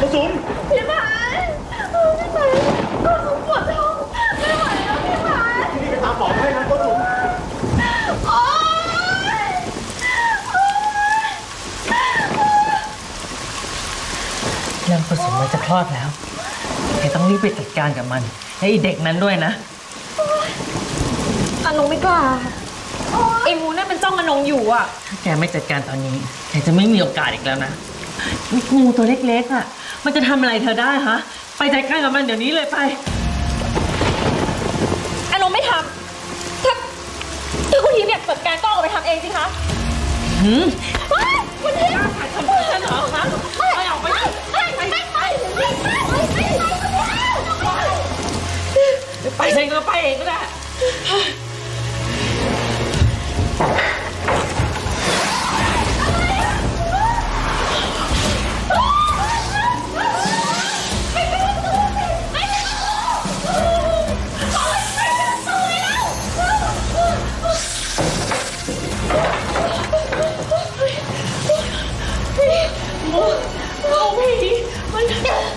กระสุนพี่หมายพี่หมายก็สมปวดท้องไม่ไหวแล้วพี่หมาย ที่นี่ไปตามหมอมาให้นะกระสุน โอ๊ยนางประสมมันจะคลอดแล้วแกต้องรีบไปจัดการกับมัน และไอีเด็กนั้นด้วยนะอนงไม่กล้า ไอ้มูนั่นมันจ้องอนงอยู่อะ ถ้าแกไม่จัดการตอนนี้แกจะไม่มีโอกาสอีกแล้วนะงูตัวเล็กๆอะ มันจะทำอะไรเธอได้ฮะ ไปจัดการกับมันเดี๋ยวนี้เลยไปอนงไม่ทำถ้าถ้าคุณทีมอยากจัดการก็เอาไปทำเองสิคะหืม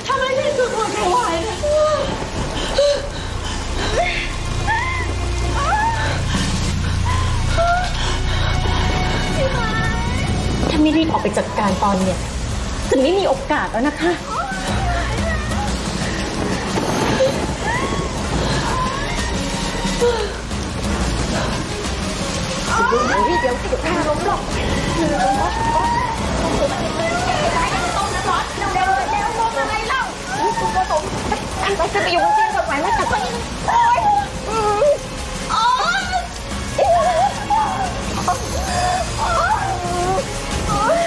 ทำไมถึงสุดหัวใจวายนะถ้าไม่รีบออกไปจัดการตอนเนี้ยจะไม่มีโอกาสแล้วนะคะ เดี๋ยวเดี๋ยวเดี๋ยวแค่ล้มหรอก อะไรเล่าคุณผสมอันไปจะไปอยู่บนเตียงก่อนไหมแล้วจะไปโอ๊ยโอ๊ย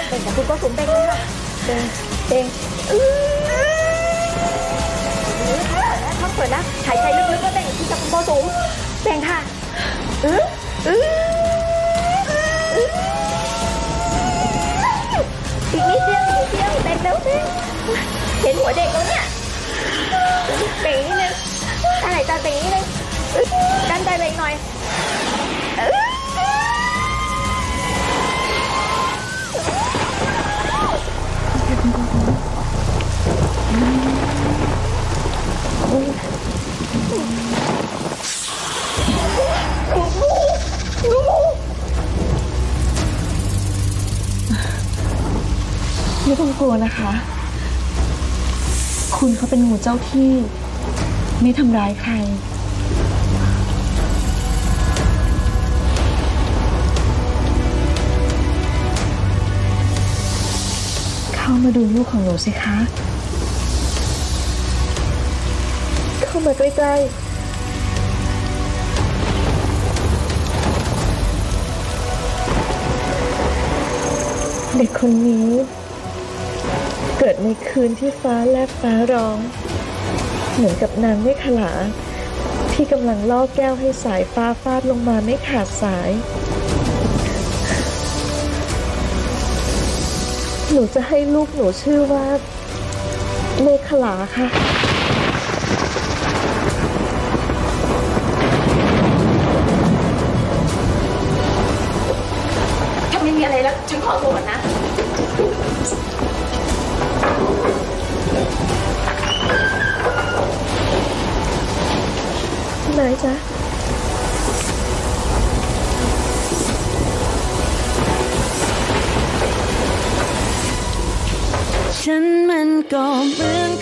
เป็นแต่คุณผสมเป็นเลยค่ะเป็นเป็นท้องเปิดนะหายใจลึกๆแล้วเบ่งที่จะคุณผสมเบ่งค่ะ อื้ออื้อ หัวเด็กแล้วเนี่ยเบ่งนิดนึงตาไหนตาเบ่งนิดนึงอึ๊บดันใจเบ่งหน่อยไม่ต้องกลัวนะคะ คุณเขาเป็นงูเจ้าที่ ไม่ทำร้ายใคร เข้ามาดูลูกของหนูสิคะ เข้ามาใกล้ๆเด็กคนนี้ กิดในคืนที่ฟ้าแลบฟ้าร้อง เหมือนกับนางเมฆลาที่กำลังล่อแก้วให้สายฟ้าฟาดลงมาไม่ขาดสาย หนูจะให้ลูกหนูชื่อว่าเมฆลาค่ะถ้าไม่มีอะไรแล้ว ฉันขอตัวนะ ไหนจ๊ะฉันมันก็เหมือนคนโง่คน